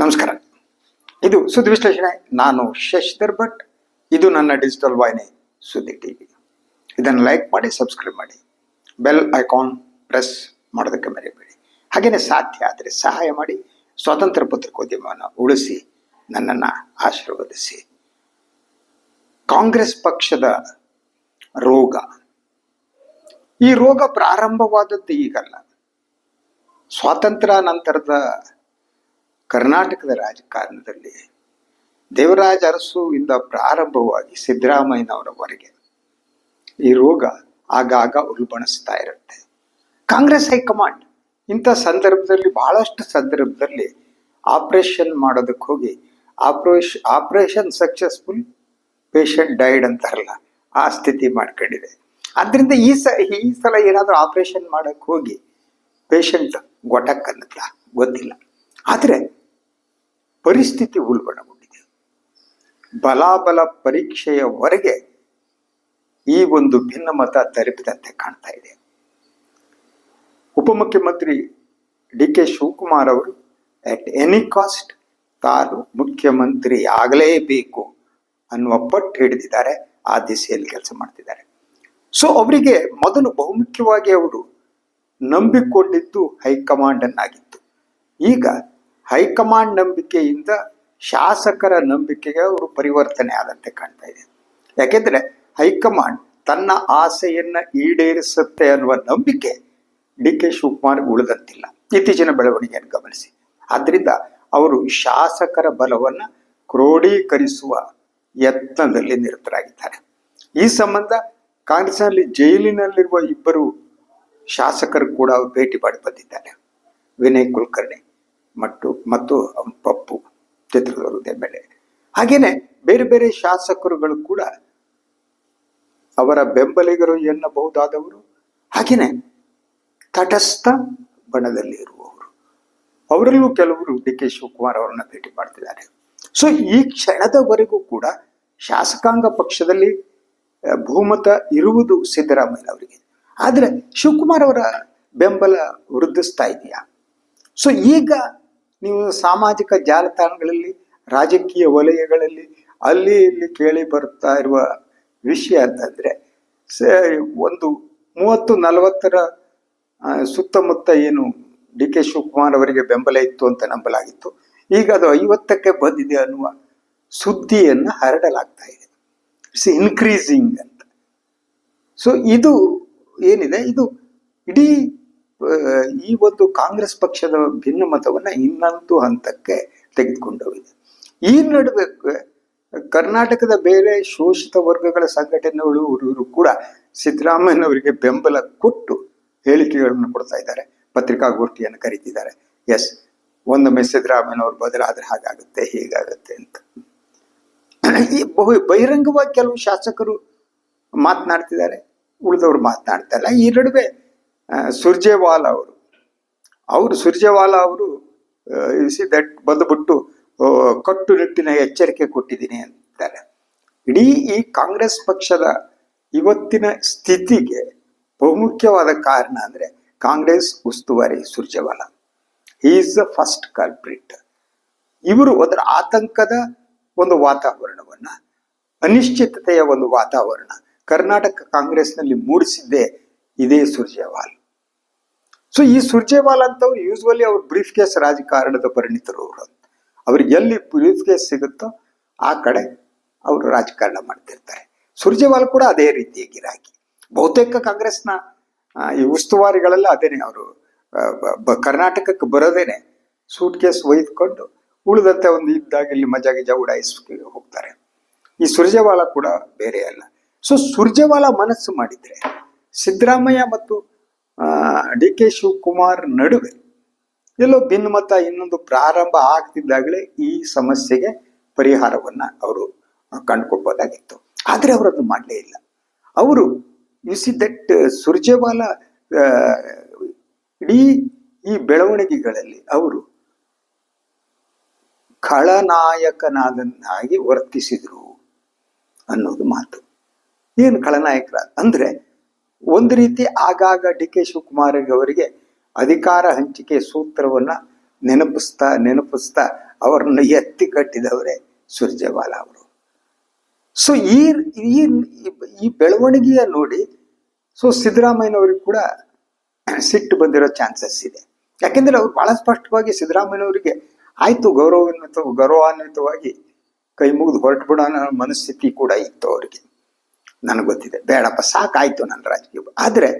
ನಮಸ್ಕಾರ. ಇದು ಸುದ್ದಿ ವಿಶ್ಲೇಷಣೆ. ನಾನು ಶಶಿಧರ್ ಭಟ್. ಇದು ನನ್ನ ಡಿಜಿಟಲ್ ವಾಹಿನಿ, ಸುದ್ದಿ ಟಿವಿ. ಇದನ್ನು ಲೈಕ್ ಮಾಡಿ ಸಬ್ಸ್ಕ್ರೈಬ್ ಮಾಡಿ. ಬೆಲ್ ಐಕಾನ್ ಪ್ರೆಸ್ ಮಾಡೋದಕ್ಕೆ ಮರೆಯಬೇಡಿ ಹಾಗೆಯೇ ಸಾಧ್ಯ ಆದರೆ ಸಹಾಯ ಮಾಡಿ, ಸ್ವಾತಂತ್ರ್ಯ ಪತ್ರಿಕೋದ್ಯಮವನ್ನು ಉಳಿಸಿ, ನನ್ನನ್ನು ಆಶೀರ್ವದಿಸಿ. ಕಾಂಗ್ರೆಸ್ ಪಕ್ಷದ ರೋಗ. ಈ ರೋಗ ಪ್ರಾರಂಭವಾದದ್ದು ಈಗಲ್ಲ. ಸ್ವಾತಂತ್ರ್ಯ ನಂತರದ ಕರ್ನಾಟಕದ ರಾಜಕಾರಣದಲ್ಲಿ ದೇವರಾಜ ಅರಸುವಿಂದ ಪ್ರಾರಂಭವಾಗಿ ಸಿದ್ದರಾಮಯ್ಯನವರವರೆಗೆ ಈ ರೋಗ ಆಗಾಗ ಉಲ್ಬಣಿಸ್ತಾ ಇರುತ್ತೆ. ಕಾಂಗ್ರೆಸ್ ಹೈಕಮಾಂಡ್ ಇಂಥ ಸಂದರ್ಭದಲ್ಲಿ ಬಹಳಷ್ಟು ಸಂದರ್ಭದಲ್ಲಿ ಆಪರೇಷನ್ ಮಾಡೋದಕ್ಕೆ ಹೋಗಿ operation, operation successful patient died ಅಂತಾರಲ್ಲ, ಆ ಸ್ಥಿತಿ ಮಾಡ್ಕೊಂಡಿದೆ. ಆದ್ರಿಂದ ಈ ಸ, ಈ ಸಲ ಏನಾದರೂ ಆಪರೇಷನ್ ಮಾಡೋಕ್ಕೆ ಹೋಗಿ ಪೇಷಂಟ್ ಗೊಟಕ್ ಅನ್ನತ್ಲ? ಗೊತ್ತಿಲ್ಲ. ಆದರೆ ಪರಿಸ್ಥಿತಿ ಉಲ್ಬಣಗೊಂಡಿದೆ. ಬಲಾಬಲ ಪರೀಕ್ಷೆಯವರೆಗೆ ಈ ಒಂದು ಭಿನ್ನಮತ ತಲುಪಿದಂತೆ ಕಾಣ್ತಾ ಇದೆ. ಉಪಮುಖ್ಯಮಂತ್ರಿ ಡಿ ಕೆ ಶಿವಕುಮಾರ್ ಅವರು ಅಟ್ ಎನಿ ಕಾಸ್ಟ್ ತಾನು ಮುಖ್ಯಮಂತ್ರಿ ಆಗಲೇಬೇಕು ಅನ್ನುವ ಪಟ್ಟು ಹಿಡಿದಿದ್ದಾರೆ, ಆ ದಿಸೆಯಲ್ಲಿ ಕೆಲಸ ಮಾಡ್ತಿದ್ದಾರೆ. ಸೊ ಅವರಿಗೆ ಮೊದಲು ಬಹುಮುಖ್ಯವಾಗಿ ಅವರು ನಂಬಿಕೊಂಡಿದ್ದು ಹೈಕಮಾಂಡ್ ಅನ್ನಾಗಿತ್ತು. ಈಗ ಹೈಕಮಾಂಡ್ ನಂಬಿಕೆಯಿಂದ ಶಾಸಕರ ನಂಬಿಕೆಗೆ ಅವರು ಪರಿವರ್ತನೆ ಆದಂತೆ ಕಾಣ್ತಾ ಇದೆ. ಯಾಕೆಂದರೆ ಹೈಕಮಾಂಡ್ ತನ್ನ ಆಸೆಯನ್ನು ಈಡೇರಿಸುತ್ತೆ ಅನ್ನುವ ನಂಬಿಕೆ ಡಿ ಕೆ ಶಿವಕುಮಾರ್ ಉಳಿದಂತಿಲ್ಲ. ಇತ್ತೀಚಿನ ಬೆಳವಣಿಗೆಯನ್ನು ಗಮನಿಸಿ. ಆದ್ದರಿಂದ ಅವರು ಶಾಸಕರ ಬಲವನ್ನ ಕ್ರೋಢೀಕರಿಸುವ ಯತ್ನದಲ್ಲಿ ನಿರತರಾಗಿದ್ದಾರೆ. ಈ ಸಂಬಂಧ ಕಾಂಗ್ರೆಸ್ನಲ್ಲಿ ಜೈಲಿನಲ್ಲಿರುವ ಇಬ್ಬರು ಶಾಸಕರು ಕೂಡ ಭೇಟಿ ಮಾಡಿ ಬಂದಿದ್ದಾರೆ. ವಿನಯ್ ಕುಲಕರ್ಣಿ. ಮತ್ತು ಮತ್ತು ಪಪ್ಪು ಚಿತ್ರದುರ್ಗದ ಮೇಲೆ. ಹಾಗೇನೆ ಬೇರೆ ಬೇರೆ ಶಾಸಕರುಗಳು ಕೂಡ ಅವರ ಬೆಂಬಲಿಗರು ಎನ್ನಬಹುದಾದವರು. ಹಾಗೇನೆ ತಟಸ್ಥ ಬಣದಲ್ಲಿ ಇರುವವರು. ಅವರಲ್ಲೂ ಕೆಲವರು ಡಿ ಕೆ ಶಿವಕುಮಾರ್ ಅವರನ್ನ ಭೇಟಿ ಮಾಡ್ತಿದ್ದಾರೆ. ಸೊ ಈ ಕ್ಷಣದವರೆಗೂ ಕೂಡ ಶಾಸಕಾಂಗ ಪಕ್ಷದಲ್ಲಿ ಬಹುಮತ ಇರುವುದು ಸಿದ್ದರಾಮಯ್ಯನವರಿಗೆ ಆದರೆ ಶಿವಕುಮಾರ್ ಅವರ ಬೆಂಬಲ ವೃದ್ಧಿಸ್ತಾ ಇದೆಯಾ? ಸೊ ಈಗ ನೀವು ಸಾಮಾಜಿಕ ಜಾಲತಾಣಗಳಲ್ಲಿ, ರಾಜಕೀಯ ವಲಯಗಳಲ್ಲಿ ಅಲ್ಲಿ ಇಲ್ಲಿ ಕೇಳಿ ಬರ್ತಾ ಇರುವ ವಿಷಯ ಅಂತಂದರೆ, ಸ- ಒಂದು ಮೂವತ್ತು ನಲವತ್ತರ ಸುತ್ತಮುತ್ತ ಏನು ಡಿ ಕೆ ಶಿವಕುಮಾರ್ ಅವರಿಗೆ ಬೆಂಬಲ ಇತ್ತು ಅಂತ ನಂಬಲಾಗಿತ್ತು. ಈಗ ಅದು ಐವತ್ತಕ್ಕೆ ಬಂದಿದೆ ಅನ್ನುವ ಸುದ್ದಿಯನ್ನು ಹರಡಲಾಗ್ತಾ ಇದೆ. ಇಟ್ಸ್ ಇನ್ಕ್ರೀಸಿಂಗ್ ಅಂತ. ಸೊ ಇದು ಏನಿದೆ? ಇದು ಇಡೀ ಈ ಒಂದು ಕಾಂಗ್ರೆಸ್ ಪಕ್ಷದ ಭಿನ್ನಮತವನ್ನ ಇನ್ನೊಂದು ಹಂತಕ್ಕೆ ತೆಗೆದುಕೊಂಡೋಗಿದೆ ಈ ನಡುವೆ ಕರ್ನಾಟಕದ ಬೇರೆ ಶೋಷಿತ ವರ್ಗಗಳ ಸಂಘಟನೆಗಳು ಕೂಡ ಸಿದ್ದರಾಮಯ್ಯನವರಿಗೆ ಬೆಂಬಲ ಕೊಟ್ಟು ಹೇಳಿಕೆಗಳನ್ನು ಕೊಡ್ತಾ ಇದ್ದಾರೆ. ಪತ್ರಿಕಾಗೋಷ್ಠಿಯನ್ನು ಕರೀತಿದ್ದಾರೆ. ಎಸ್ ಒಂದೊಮ್ಮೆ ಸಿದ್ದರಾಮಯ್ಯನವರು ಬದಲಾದ್ರೆ ಹಾಗಾಗುತ್ತೆ, ಹೀಗಾಗುತ್ತೆ ಅಂತ. ಈ ಬಹು ಬಹಿರಂಗವಾಗಿ ಕೆಲವು ಶಾಸಕರು ಮಾತನಾಡ್ತಿದ್ದಾರೆ, ಉಳಿದವರು ಮಾತನಾಡ್ತಾ ಇಲ್ಲ. ಈ ನಡುವೆ ಸುರ್ಜೇವಾಲ ಅವರು. ಅವರು ಸುರ್ಜೇವಾಲ ಅವರು ಸಿ ದಟ್ ಬಂದುಬಿಟ್ಟು ಕಟ್ಟುನಿಟ್ಟಿನ ಎಚ್ಚರಿಕೆ ಕೊಟ್ಟಿದ್ದೀನಿ ಅಂತಾರೆ. ಇಡೀ ಈ ಕಾಂಗ್ರೆಸ್ ಪಕ್ಷದ ಇವತ್ತಿನ ಸ್ಥಿತಿಗೆ ಬಹುಮುಖ್ಯವಾದ ಕಾರಣ ಅಂದರೆ ಕಾಂಗ್ರೆಸ್ ಉಸ್ತುವಾರಿ Surjewala. Is the first culprit ಇವರು ಅದರ ಆತಂಕದ ಒಂದು ವಾತಾವರಣವನ್ನ, ಅನಿಶ್ಚಿತತೆಯ ಒಂದು ವಾತಾವರಣ ಕರ್ನಾಟಕ ಕಾಂಗ್ರೆಸ್ನಲ್ಲಿ ಮೂಡಿಸಿದ್ದೇ ಇದೇ ಸುರ್ಜೇವಾಲ್. ಸೊ ಈ ಸುರ್ಜೇವಾಲ್ ಅಂತವ್ರು ಯೂಸ್ವಲಿ ಅವ್ರು ಬ್ರೀಫ್ ಕೇಸ್ ರಾಜಕಾರಣದ ಪರಿಣಿತರು ಅವರು ಅವ್ರಿಗೆ ಎಲ್ಲಿ ಬ್ರೀಫ್ ಕೇಸ್ ಸಿಗುತ್ತೋ ಆ ಕಡೆ ಅವರು ರಾಜಕಾರಣ ಮಾಡ್ತಿರ್ತಾರೆ. ಸುರ್ಜೇವಾಲ್ ಕೂಡ ಅದೇ ರೀತಿಯ ಗಿರಾಕಿ ಬಹುತೇಕ ಕಾಂಗ್ರೆಸ್ನ ಈ ಉಸ್ತುವಾರಿಗಳೆಲ್ಲ ಅದೇನೆ ಅವರು ಕರ್ನಾಟಕಕ್ಕೆ ಬರೋದೇನೆ ಸೂಟ್ ಕೇಸ್ ಒಯ್ದುಕೊಂಡು ಉಳಿದಂತೆ ಒಂದು ಇದ್ದಾಗ ಇಲ್ಲಿ ಮಜಾ ಗಿಜ ಹೋಗ್ತಾರೆ. ಈ ಸುರ್ಜೇವಾಲ ಕೂಡ ಬೇರೆ ಅಲ್ಲ. ಸೊ ಸುರ್ಜೇವಾಲ ಮನಸ್ಸು ಮಾಡಿದ್ರೆ ಸಿದ್ದರಾಮಯ್ಯ ಮತ್ತು ಡಿ ಕೆ ಶಿವಕುಮಾರ್ ನಡುವೆ ಎಲ್ಲೋ ಭಿನ್ನಮತ ಇನ್ನೊಂದು ಪ್ರಾರಂಭ ಆಗ್ತಿದ್ದಾಗಲೇ ಈ ಸಮಸ್ಯೆಗೆ ಪರಿಹಾರವನ್ನ ಅವರು ಕಂಡುಕೊಳ್ಬೋದಾಗಿತ್ತು. ಆದರೆ ಅವರು ಅದನ್ನು ಮಾಡಲೇ ಇಲ್ಲ. ಅವರು ಯು ಸಿ ದಟ್ ಸುರ್ಜೇವಾಲ ಇಡೀ ಈ ಬೆಳವಣಿಗೆಗಳಲ್ಲಿ ಅವರು ಖಳನಾಯಕನಾದನ್ನಾಗಿ ವರ್ತಿಸಿದರು ಅನ್ನೋದು ಮಾತು. ಏನು ಖಳನಾಯಕರ ಅಂದ್ರೆ ಒಂದು ರೀತಿ ಆಗಾಗ ಡಿ ಕೆ ಅವರಿಗೆ ಅಧಿಕಾರ ಹಂಚಿಕೆ ಸೂತ್ರವನ್ನು ನೆನಪಿಸ್ತಾ ನೆನಪಿಸ್ತಾ ಅವರನ್ನು ಎತ್ತಿ ಕಟ್ಟಿದವರೇ ಸುರ್ಜೇವಾಲ ಅವರು. ಸೊ ಈ ಈ ಬೆಳವಣಿಗೆಯ ನೋಡಿ ಸೊ ಸಿದ್ದರಾಮಯ್ಯನವ್ರಿಗೆ ಕೂಡ ಸಿಟ್ಟು ಬಂದಿರೋ ಚಾನ್ಸಸ್ ಇದೆ. ಯಾಕೆಂದರೆ ಅವ್ರು ಭಾಳ ಸ್ಪಷ್ಟವಾಗಿ ಸಿದ್ದರಾಮಯ್ಯನವರಿಗೆ ಆಯಿತು, ಗೌರವಾನ್ವಿತ, ಗೌರವಾನ್ವಿತವಾಗಿ ಕೈ ಮುಗಿದು ಹೊರಟು ಬಿಡೋ ಅನ್ನೋ ಮನಸ್ಥಿತಿ ಕೂಡ ಇತ್ತು ಅವರಿಗೆ. ನನಗೆ ಗೊತ್ತಿದೆ. ಬೇಡಪ್ಪ, ಸಾಕಾಯ್ತು ನನ್ನ ರಾಜಕೀಯ ಆದ್ರೆ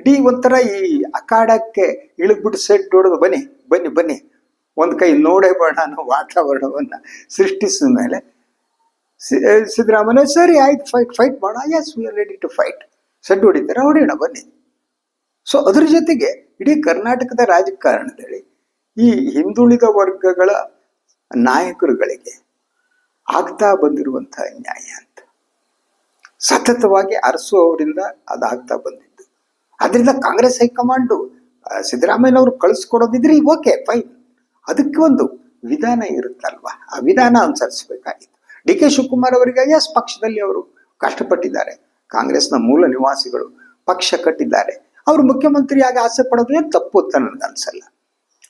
ಇಡೀ ಒಂಥರ ಈ ಅಖಾಡಕ್ಕೆ ಇಳಿದ್ಬಿಟ್ಟು ಸೆಟ್ ಹೊಡೆದು ಬನ್ನಿ ಬನ್ನಿ ಬನ್ನಿ. ಒಂದು ಕೈ ನೋಡೇ ಬೇಡ ಅನ್ನೋ ವಾತಾವರಣವನ್ನು ಸೃಷ್ಟಿಸಿದ ಮೇಲೆ ಸಿದ್ದರಾಮಯ್ಯ, ಸರಿ ಆಯ್ತು ಫೈಟ್ ಫೈಟ್ ಮಾಡೋಣ. Yes we are ready to fight set ಹೊಡಿತಾರೆ, ಹೊಡೆಯೋಣ, ಬನ್ನಿ. ಸೊ ಅದ್ರ ಜೊತೆಗೆ ಇಡೀ ಕರ್ನಾಟಕದ ರಾಜಕಾರಣದಲ್ಲಿ ಈ ಹಿಂದುಳಿದ ವರ್ಗಗಳ ನಾಯಕರುಗಳಿಗೆ ಆಗ್ತಾ ಬಂದಿರುವಂತಹ ನ್ಯಾಯ ಸತತವಾಗಿ ಅರಸು ಅವರಿಂದ ಅದಾಗ್ತಾ ಬಂದಿದ್ದು ಅದರಿಂದ ಕಾಂಗ್ರೆಸ್ ಹೈಕಮಾಂಡು ಸಿದ್ದರಾಮಯ್ಯನವರು ಕಳಿಸ್ಕೊಡೋದಿದ್ರೆ ಓಕೆ, ಫೈನ್. ಅದಕ್ಕೆ ಒಂದು ವಿಧಾನ ಇರುತ್ತಲ್ವಾ? ಆ ವಿಧಾನ ಅನುಸರಿಸಬೇಕಾಗಿತ್ತು. ಡಿ ಕೆ ಶಿವಕುಮಾರ್ ಅವರಿಗೆ ಎಸ್ ಪಕ್ಷದಲ್ಲಿ ಅವರು ಕಷ್ಟಪಟ್ಟಿದ್ದಾರೆ. ಕಾಂಗ್ರೆಸ್ನ ಮೂಲ ನಿವಾಸಿಗಳು ಪಕ್ಷ ಕಟ್ಟಿದ್ದಾರೆ. ಅವರು ಮುಖ್ಯಮಂತ್ರಿಯಾಗಿ ಆಸೆ ಪಡೋದು ತಪ್ಪು ಅಂತ ನನಗೆ ಅನ್ಸಲ್ಲ.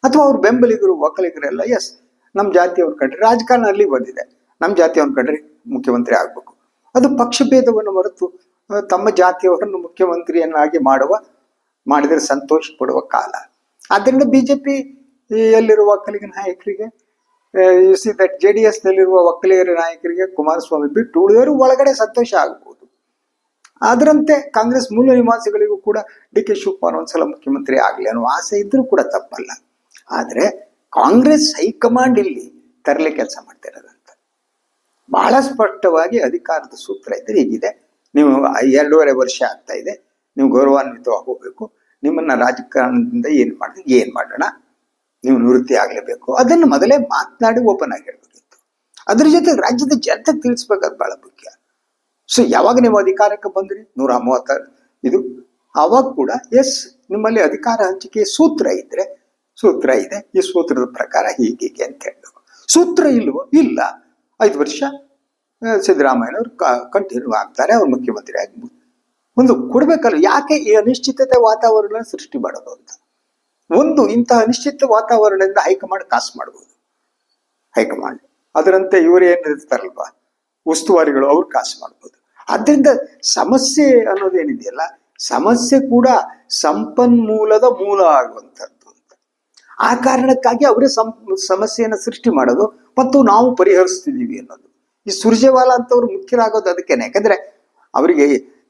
ಅಥವಾ ಅವ್ರ ಬೆಂಬಲಿಗರು, ಒಕ್ಕಲಿಗರೆಲ್ಲ ಎಸ್ ನಮ್ಮ ಜಾತಿಯವ್ರ ಕಂಡ್ರೆ ರಾಜಕಾರಣ ಅಲ್ಲಿ ಬಂದಿದೆ. ನಮ್ಮ ಜಾತಿಯವ್ರ ಕಂಡ್ರೆ ಮುಖ್ಯಮಂತ್ರಿ ಆಗಬೇಕು. ಅದು ಪಕ್ಷಭೇದವನ್ನು ಹೊರತು ತಮ್ಮ ಜಾತಿಯವರನ್ನು ಮುಖ್ಯಮಂತ್ರಿಯನ್ನಾಗಿ ಮಾಡುವ, ಮಾಡಿದರೆ ಸಂತೋಷ ಪಡುವ ಕಾಲ. ಆದ್ದರಿಂದ ಬಿಜೆಪಿ ಯಲ್ಲಿರುವ ಒಕ್ಕಲಿಗ ನಾಯಕರಿಗೆ you see that J D S ನಲ್ಲಿರುವ ಒಕ್ಕಲಿಗರ ನಾಯಕರಿಗೆ ಕುಮಾರಸ್ವಾಮಿ ಬಿಟ್ಟು ಉಳಿದವರು ಒಳಗಡೆ ಸಂತೋಷ ಆಗಬಹುದು. ಅದರಂತೆ ಕಾಂಗ್ರೆಸ್ ಮೂಲ ನಿವಾಸಿಗಳಿಗೂ ಕೂಡ ಡಿ ಕೆ ಶಿವಕುಮಾರ್ ಒಂದ್ಸಲ ಮುಖ್ಯಮಂತ್ರಿ ಆಗಲಿ ಅನ್ನೋ ಆಸೆ ಇದ್ರೂ ಕೂಡ ತಪ್ಪಲ್ಲ. ಆದರೆ ಕಾಂಗ್ರೆಸ್ ಹೈಕಮಾಂಡ್ ಇಲ್ಲಿ ತರಲೆ ಕೆಲಸ ಮಾಡ್ತಿರೋದಂತ ಬಹಳ ಸ್ಪಷ್ಟವಾಗಿ ಅಧಿಕಾರದ ಸೂತ್ರ ಇದ್ರೆ ಹೀಗಿದೆ. ನೀವು ಎರಡೂವರೆ ವರ್ಷ ಆಗ್ತಾ ಇದೆ. ನೀವು ಗೌರವಾನ್ವಿತವಾಗಿ ಹೋಗ್ಬೇಕು ನಿಮ್ಮನ್ನ ರಾಜಕಾರಣದಿಂದ ಏನು ಮಾಡಿದ್ರೆ ಏನು ಮಾಡೋಣ? ನೀವು ನಿವೃತ್ತಿ ಆಗ್ಲೇಬೇಕು. ಅದನ್ನು ಮೊದಲೇ ಮಾತನಾಡಿ ಓಪನ್ ಆಗಿ ಹೇಳ್ಬೇಕಿತ್ತು ಅದ್ರ ಜೊತೆ ರಾಜ್ಯದ ಜನತೆಗೆ ತಿಳಿಸ್ಬೇಕಾದ್ ಬಹಳ ಮುಖ್ಯ. ಸೊ ಯಾವಾಗ ನೀವು ಅಧಿಕಾರಕ್ಕೆ ಬಂದ್ರಿ? ನೂರ ಮೂವತ್ತಾರು ಇದು. ಅವಾಗ ಕೂಡ ಎಸ್ ನಿಮ್ಮಲ್ಲಿ ಅಧಿಕಾರ ಹಂಚಿಕೆ ಸೂತ್ರ ಇದ್ರೆ, ಸೂತ್ರ ಇದೆ. ಈ ಸೂತ್ರದ ಪ್ರಕಾರ ಹೀಗೆ ಅಂತ ಹೇಳ್ಬೇಕು ಸೂತ್ರ ಇಲ್ವೋ? ಇಲ್ಲ. ಐದು ವರ್ಷ ಸಿದ್ದರಾಮಯ್ಯನವರು ಕಂಟಿನ್ಯೂ ಆಗ್ತಾರೆ, ಅವ್ರು ಮುಖ್ಯಮಂತ್ರಿ ಆಗ್ಬೋದು. ಒಂದು ಕೊಡ್ಬೇಕಲ್ಲ, ಯಾಕೆ ಈ ಅನಿಶ್ಚಿತತೆ ವಾತಾವರಣ ಸೃಷ್ಟಿ ಮಾಡೋದು ಅಂತ? ಒಂದು ಇಂತಹ ಅನಿಶ್ಚಿತ ವಾತಾವರಣದಿಂದ ಹೈಕಮಾಂಡ್ ಕಾಸು ಮಾಡ್ಬೋದು. ಹೈಕಮಾಂಡ್. ಅದರಂತೆ ಇವರು ಏನಿರ್ತಾರಲ್ವ ಉಸ್ತುವಾರಿಗಳು ಅವ್ರು ಕಾಸು ಮಾಡ್ಬೋದು. ಆದ್ರಿಂದ ಸಮಸ್ಯೆ ಅನ್ನೋದೇನಿದೆಯಲ್ಲ ಸಮಸ್ಯೆ ಕೂಡ ಸಂಪನ್ಮೂಲದ ಮೂಲ ಆಗುವಂಥದ್ದು ಅಂತ. ಆ ಕಾರಣಕ್ಕಾಗಿ ಅವರೇ ಸಂ, ಸಮಸ್ಯೆಯನ್ನು ಸೃಷ್ಟಿ ಮಾಡೋದು ಮತ್ತು ನಾವು ಪರಿಹರಿಸ್ತಿದ್ದೀವಿ ಅನ್ನೋದು. ಈ ಸುರ್ಜೇವಾಲಾ ಅಂತವ್ರು ಮುಖ್ಯರಾಗೋದು ಅದಕ್ಕೇನೆ. ಯಾಕಂದ್ರೆ ಅವರಿಗೆ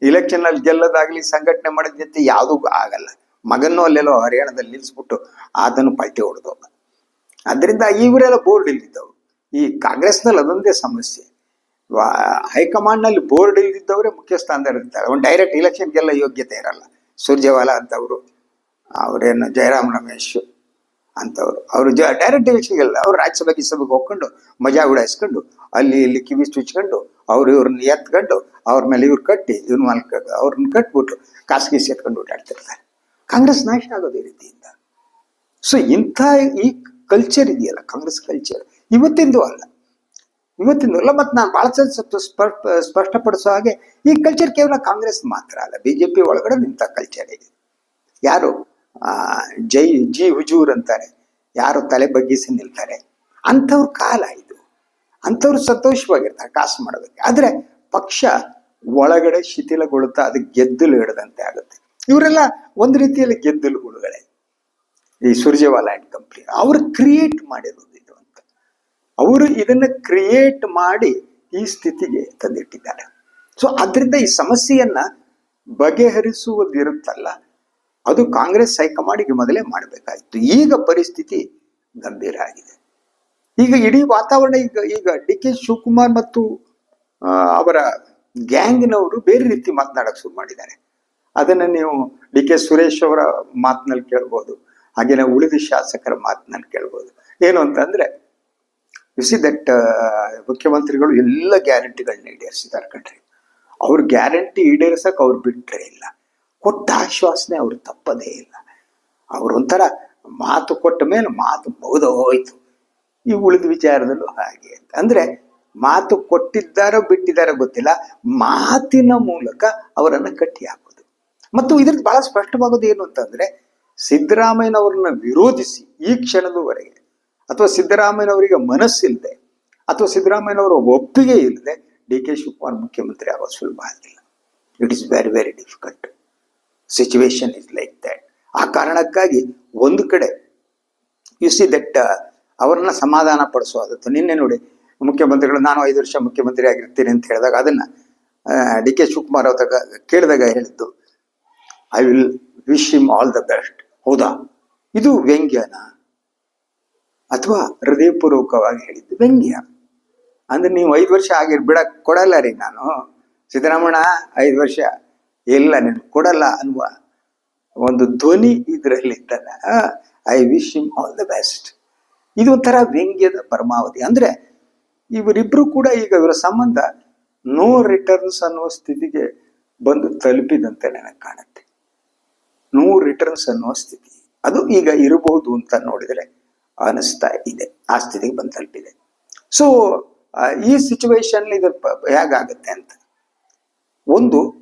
ಇಲೆಕ್ಷನ್ ಅಲ್ಲಿ ಗೆಲ್ಲದಾಗ್ಲಿ ಸಂಘಟನೆ ಮಾಡಿದ ಜೊತೆ ಯಾವುದೂ ಆಗಲ್ಲ. ಮಗನ್ನೂ ಅಲ್ಲೆಲ್ಲೋ ಹರಿಯಾಣದಲ್ಲಿ ನಿಲ್ಲಿಸ್ಬಿಟ್ಟು ಅದನ್ನು ಪಲ್ಟಿ ಹೊಡೆದು ಅದರಿಂದ ಇವರೆಲ್ಲ ಬೋರ್ಡ್ ಇಲ್ದಿದ್ದವ್ರು. ಈ ಕಾಂಗ್ರೆಸ್ನಲ್ಲಿ ಅದೊಂದೇ ಸಮಸ್ಯೆ. ಹೈಕಮಾಂಡ್ನಲ್ಲಿ ಬೋರ್ಡ್ ಇಲ್ದಿದ್ದವರೇ ಮುಖ್ಯ ಸ್ಥಾನದಲ್ಲಿ ಇರ್ತಾರೆ. ಒಂದು ಡೈರೆಕ್ಟ್ ಇಲೆಕ್ಷನ್ಗೆಲ್ಲ ಯೋಗ್ಯತೆ ಇರಲ್ಲ. ಸುರ್ಜೇವಾಲಾ ಅಂತವರು. ಅವರೇನು ಜಯರಾಮ್ ರಮೇಶ್. ಅಂತವ್ರು. ಅವರು ಜ ಡೈರೆಕ್ಟ್ ಎಲೆಕ್ಷನ್ಗೆಲ್ಲ ಅವ್ರು ರಾಜ್ಯಸಭೆಗೆ ಸಭೆಗೆ ಹೋಗ್ಕೊಂಡು ಮಜಾ ಉಡಾಯಿಸ್ಕೊಂಡು ಅಲ್ಲಿ ಇಲ್ಲಿ ಕಿವಿ ಚುಚ್ಕೊಂಡು ಅವ್ರು ಇವ್ರನ್ನ ಎತ್ಕೊಂಡು ಅವ್ರ ಮೇಲೆ ಇವ್ರು ಕಟ್ಟಿ ಇವ್ರ ಮಾಲ್ಕ ಅವ್ರನ್ನ ಕಟ್ಬಿಟ್ಟು ಖಾಸಗಿ ಸೇರ್ಕೊಂಡು ಓಡಾಡ್ತಿರ್ತಾರೆ. ಕಾಂಗ್ರೆಸ್ ನಾಶ ಆಗೋದು ಈ ರೀತಿಯಿಂದ. ಸೊ ಇಂಥ ಈ ಕಲ್ಚರ್ ಇದೆಯಲ್ಲ, ಕಾಂಗ್ರೆಸ್ ಕಲ್ಚರ್ ಇವತ್ತಿಂದು ಅಲ್ಲ. ಇವತ್ತಿಂದು ಅಲ್ಲ, ಮತ್ತು ನಾನು ಭಾಳ ಸ್ವಲ್ಪ ಸ್ಪಷ್ಟ ಸ್ಪಷ್ಟಪಡಿಸೋ ಹಾಗೆ ಈ ಕಲ್ಚರ್ ಕೇವಲ ಕಾಂಗ್ರೆಸ್ ಮಾತ್ರ ಅಲ್ಲ, ಬಿಜೆಪಿ ಒಳಗಡೆ ಇಂಥ ಕಲ್ಚರ್ ಇದೆ. ಯಾರು? ಜೈ, ಜಿ ಹುಜೂರ್ ಅಂತಾರೆ. ಯಾರು ತಲೆ ಬಗ್ಗಿಸಿ ನಿಲ್ತಾರೆ. ಅಂಥವ್ರ ಕಾಲ ಇದು. ಅಂಥವ್ರು ಸಂತೋಷವಾಗಿರ್ತಾರೆ ಕಾಸು ಮಾಡೋದಕ್ಕೆ. ಆದರೆ ಪಕ್ಷ ಒಳಗಡೆ ಶಿಥಿಲಗೊಳ್ಳುತ್ತಾ ಅದು ಗೆದ್ದಲು ಹಿಡದಂತೆ ಆಗುತ್ತೆ. ಇವರೆಲ್ಲ ಒಂದು ರೀತಿಯಲ್ಲಿ ಗೆದ್ದಲುಗಳುಗಳೇ ಈ ಸುರ್ಜೇವಾಲಾ ಆ್ಯಂಡ್ ಕಂಪ್ನಿ. ಅವರು ಕ್ರಿಯೇಟ್ ಮಾಡಿರೋದು ಅಂತ. ಅವರು ಇದನ್ನ ಕ್ರಿಯೇಟ್ ಮಾಡಿ ಈ ಸ್ಥಿತಿಗೆ ತಂದಿಟ್ಟಿದ್ದಾರೆ. ಸೊ ಅದರಿಂದ ಈ ಸಮಸ್ಯೆಯನ್ನ ಬಗೆಹರಿಸುವುದಿರುತ್ತಲ್ಲ. ಅದು ಕಾಂಗ್ರೆಸ್ ಹೈಕಮಾಂಡಿಗೆ ಮೊದಲೇ ಮಾಡಬೇಕಾಗಿತ್ತು ಈಗ ಪರಿಸ್ಥಿತಿ ಗಂಭೀರ ಆಗಿದೆ. ಈಗ ಇಡೀ ವಾತಾವರಣ ಈಗ ಈಗ ಡಿ ಕೆ ಶಿವಕುಮಾರ್ ಮತ್ತು ಅವರ ಗ್ಯಾಂಗ್ನವರು ಬೇರೆ ರೀತಿ ಮಾತನಾಡಕ್ಕೆ ಶುರು ಮಾಡಿದ್ದಾರೆ. ಅದನ್ನು ನೀವು ಡಿ ಕೆ ಸುರೇಶ್ ಅವರ ಮಾತಿನಲ್ಲಿ ಕೇಳ್ಬೋದು ಹಾಗೇನೆ ಉಳಿದ ಶಾಸಕರ ಮಾತಿನಲ್ಲಿ ಕೇಳ್ಬೋದು. ಏನು ಅಂತಂದ್ರೆ ಯು ಸಿ ದಟ್ ಮುಖ್ಯಮಂತ್ರಿಗಳು ಎಲ್ಲ ಗ್ಯಾರಂಟಿಗಳನ್ನ ಈಡೇರಿಸಿದ್ದಾರೆ ಕಣ್ರಿ. ಅವ್ರ ಗ್ಯಾರಂಟಿ ಈಡೇರಿಸಕ್ ಅವ್ರು ಬಿಟ್ಟರೆ ಇಲ್ಲ. ಕೊಟ್ಟ ಆಶ್ವಾಸನೆ ಅವ್ರು ತಪ್ಪದೇ ಇಲ್ಲ. ಅವ್ರು ಒಂಥರ ಮಾತು ಕೊಟ್ಟ ಮೇಲೆ ಮಾತು ಮುಗಿದು ಹೋಯ್ತು. ಈ ಉಳಿದ ವಿಚಾರದಲ್ಲೂ ಹಾಗೆ ಅಂದ್ರೆ ಮಾತು ಕೊಟ್ಟಿದ್ದಾರೋ ಬಿಟ್ಟಿದ್ದಾರೋ ಗೊತ್ತಿಲ್ಲ. ಮಾತಿನ ಮೂಲಕ ಅವರನ್ನ ಕಟ್ಟಿ ಹಾಕೋದು. ಮತ್ತು ಇದ್ರದ್ದು ಬಹಳ ಸ್ಪಷ್ಟವಾಗೋದು ಏನು ಅಂತಂದ್ರೆ ಸಿದ್ದರಾಮಯ್ಯನವ್ರನ್ನ ವಿರೋಧಿಸಿ ಈ ಕ್ಷಣದವರೆಗೆ, ಅಥವಾ ಸಿದ್ದರಾಮಯ್ಯನವರಿಗೆ ಮನಸ್ಸಿಲ್ಲದೆ ಅಥವಾ ಸಿದ್ದರಾಮಯ್ಯನವರ ಒಪ್ಪಿಗೆ ಇಲ್ಲದೆ ಡಿ ಕೆ ಶಿವಕುಮಾರ್ ಮುಖ್ಯಮಂತ್ರಿ ಆಗೋದು ಸುಲಭ ಆಗಿಲ್ಲ. It is very very difficult situation is like that ಆ ಕಾರಣಕ್ಕಾಗಿ ಒಂದು ಕಡೆ ಯು ಸಿ ದಟ್ ಅವ್ರನ್ನ ಸಮಾಧಾನ ಪಡಿಸುವಂಥದ್ದು ನಿನ್ನೆ ನೋಡಿ, ಮುಖ್ಯಮಂತ್ರಿಗಳು, ನಾನು ಐದು ವರ್ಷ ಮುಖ್ಯಮಂತ್ರಿ ಆಗಿರ್ತೀನಿ ಅಂತ ಹೇಳಿದಾಗ ಅದನ್ನ ಡಿ ಕೆ ಶಿವಕುಮಾರ್ ಅವ್ರ ಕೇಳಿದಾಗ ಹೇಳಿದ್ದು I will wish him all the best ಹೌದಾ? ಇದು ವ್ಯಂಗ್ಯನ? ಅಥವಾ ಹೃದಯಪೂರ್ವಕವಾಗಿ ಹೇಳಿದ್ದು ವ್ಯಂಗ್ಯ? ಅಂದ್ರೆ ನೀವು ಐದು ವರ್ಷ ಆಗಿರ್ ಬಿಡಕ್ಕೆ ಕೊಡಲ್ಲ ರೀ ನಾನು. ಸಿದ್ದರಾಮಣ್ಣ ಐದು ವರ್ಷ ಇಲ್ಲ ನೀನು ಕೊಡಲ್ಲ ಅನ್ನುವ ಒಂದು ಧ್ವನಿ ಇದರಲ್ಲಿ ಇದ್ದಲ್ಲ I wish him all the best ಇದು ಒಂಥರ ವ್ಯಂಗ್ಯದ ಪರಮಾವಧಿ. ಅಂದ್ರೆ ಇವರಿಬ್ರು ಕೂಡ ಈಗ ಇವರ ಸಂಬಂಧ ನೋ ರಿಟರ್ನ್ಸ್ ಅನ್ನುವ ಸ್ಥಿತಿಗೆ ಬಂದು ತಲುಪಿದಂತೆ ನನಗೆ ಕಾಣುತ್ತೆ. ನೋ ರಿಟರ್ನ್ಸ್ ಅನ್ನುವ ಸ್ಥಿತಿ. ಅದು ಈಗ ಇರಬಹುದು ಅಂತ ನೋಡಿದರೆ ಅನಿಸ್ತಾ ಇದೆ, ಆ ಸ್ಥಿತಿಗೆ ಬಂದು ತಲುಪಿದೆ. ಸೊ ಈ ಸಿಚುವೇಶನ್ ಇದು ಪ- ಹೇಗಾಗುತ್ತೆ ಅಂತ. ಒಂದು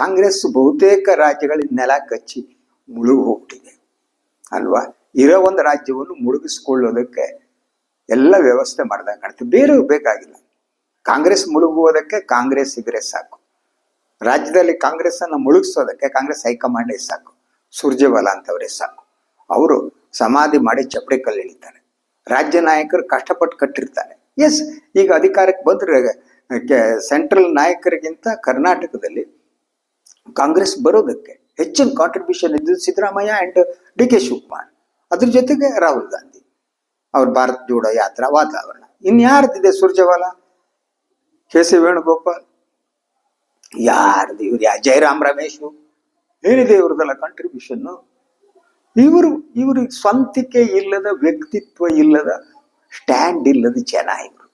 ಕಾಂಗ್ರೆಸ್ ಬಹುತೇಕ ರಾಜ್ಯಗಳ ನೆಲ ಕಚ್ಚಿ ಮುಳುಗು ಹೋಗ್ಬಿಟ್ಟಿದೆ ಅಲ್ವಾ? ಇರೋ ಒಂದು ರಾಜ್ಯವನ್ನು ಮುಳುಗಿಸ್ಕೊಳ್ಳೋದಕ್ಕೆ ಎಲ್ಲ ವ್ಯವಸ್ಥೆ ಮಾಡ್ದಂಗೆ ಕಾಣುತ್ತೆ. ಬೇರೆ ಬೇಕಾಗಿಲ್ಲ. ಕಾಂಗ್ರೆಸ್ ಮುಳುಗುವುದಕ್ಕೆ ಕಾಂಗ್ರೆಸ್ ಇದ್ರೆ ಸಾಕು. ರಾಜ್ಯದಲ್ಲಿ ಕಾಂಗ್ರೆಸ್ ಅನ್ನ ಮುಳುಗಿಸೋದಕ್ಕೆ ಕಾಂಗ್ರೆಸ್ ಹೈಕಮಾಂಡೇ ಸಾಕು. ಸುರ್ಜೇವಾಲಾ ಅಂತವರೇ ಸಾಕು. ಅವರು ಸಮಾಧಿ ಮಾಡಿ ಚಪ್ಪಡಿ ಕಲ್ಲು ಇಳಿತಾರೆ ರಾಜ್ಯ ನಾಯಕರು ಕಷ್ಟಪಟ್ಟು ಕಟ್ಟಿರ್ತಾರೆ. ಎಸ್ ಈಗ ಅಧಿಕಾರಕ್ಕೆ ಬಂದ್ರೆ ಸೆಂಟ್ರಲ್ ನಾಯಕರಿಗಿಂತ ಕರ್ನಾಟಕದಲ್ಲಿ ಕಾಂಗ್ರೆಸ್ ಬರೋದಕ್ಕೆ ಹೆಚ್ಚಿನ ಕಾಂಟ್ರಿಬ್ಯೂಷನ್ ಇದ್ದು Siddaramaiah and D K Shivakumar. ಅದ್ರ ಜೊತೆಗೆ ರಾಹುಲ್ ಗಾಂಧಿ. ಅವ್ರ ಭಾರತ್ ಜೋಡೋ ಯಾತ್ರಾ ವಾತಾವರಣ. ಇನ್ಯಾರ್ದಿದೆ ಸುರ್ಜವಾಲ? K C Venugopal? ಯಾರ್ದು ಇವ್ರು ಯಾ ಜಯರಾಮ್ ರಮೇಶ್? ಏನಿದೆ ಇವ್ರದೆಲ್ಲ ಕಾಂಟ್ರಿಬ್ಯೂಷನ್ ಇವರು ಇವ್ರಿಗೆ ಸ್ವಂತಿಕೆ ಇಲ್ಲದ, ವ್ಯಕ್ತಿತ್ವ ಇಲ್ಲದ ಸ್ಟ್ಯಾಂಡ್ ಇಲ್ಲದ ಜನ ಇವರು.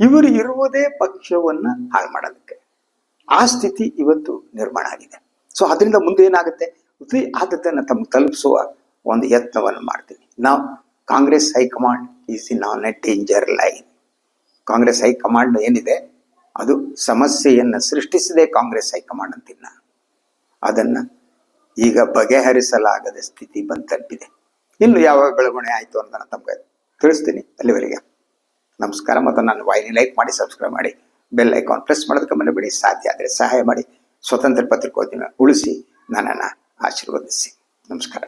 ಇವರು ಇರುವುದೇ ಪಕ್ಷವನ್ನ ಹಾಳು ಮಾಡೋದಕ್ಕೆ. ಆ ಸ್ಥಿತಿ ಇವತ್ತು ನಿರ್ಮಾಣ ಆಗಿದೆ. ಸೊ ಅದರಿಂದ ಮುಂದೆ ಏನಾಗುತ್ತೆ? ಆದದ್ದನ್ನು ತಮ್ಗೆ ತಲುಪಿಸುವ ಒಂದು ಯತ್ನವನ್ನು ಮಾಡ್ತೀನಿ ನಾವು Congress high command is in on a danger line Congress high command ಏನಿದೆ? ಅದು ಸಮಸ್ಯೆಯನ್ನು ಸೃಷ್ಟಿಸಿದೆ ಕಾಂಗ್ರೆಸ್ ಹೈಕಮಾಂಡ್ ಅಂತಿಲ್ಲ ಅದನ್ನ ಈಗ ಬಗೆಹರಿಸಲಾಗದ ಸ್ಥಿತಿ ಬಂದು ತಲುಪಿದೆ. ಇನ್ನು ಯಾವ ಬೆಳವಣಿಗೆ ಆಯಿತು ಅಂತ ನಾನು ತಮಗೆ ತಿಳಿಸ್ತೀನಿ ಅಲ್ಲಿವರೆಗೆ. ನಮಸ್ಕಾರ ಮತ್ತು ನಾನು ವಾಹಿನಿ ಲೈಕ್ ಮಾಡಿ, ಸಬ್ಸ್ಕ್ರೈಬ್ ಮಾಡಿ. ಬೆಲ್ ಐಕಾನ್ ಪ್ರೆಸ್ ಮಾಡೋದಕ್ಕೆ ಮನೆ ಸಾಧ್ಯ ಆದರೆ ಸಹಾಯ ಮಾಡಿ. ಸ್ವತಂತ್ರ ಪತ್ರಿಕೋದ್ಯಮ ಉಳಿಸಿ. ನನ್ನನ್ನು ಆಶೀರ್ವದಿಸಿ. ನಮಸ್ಕಾರ.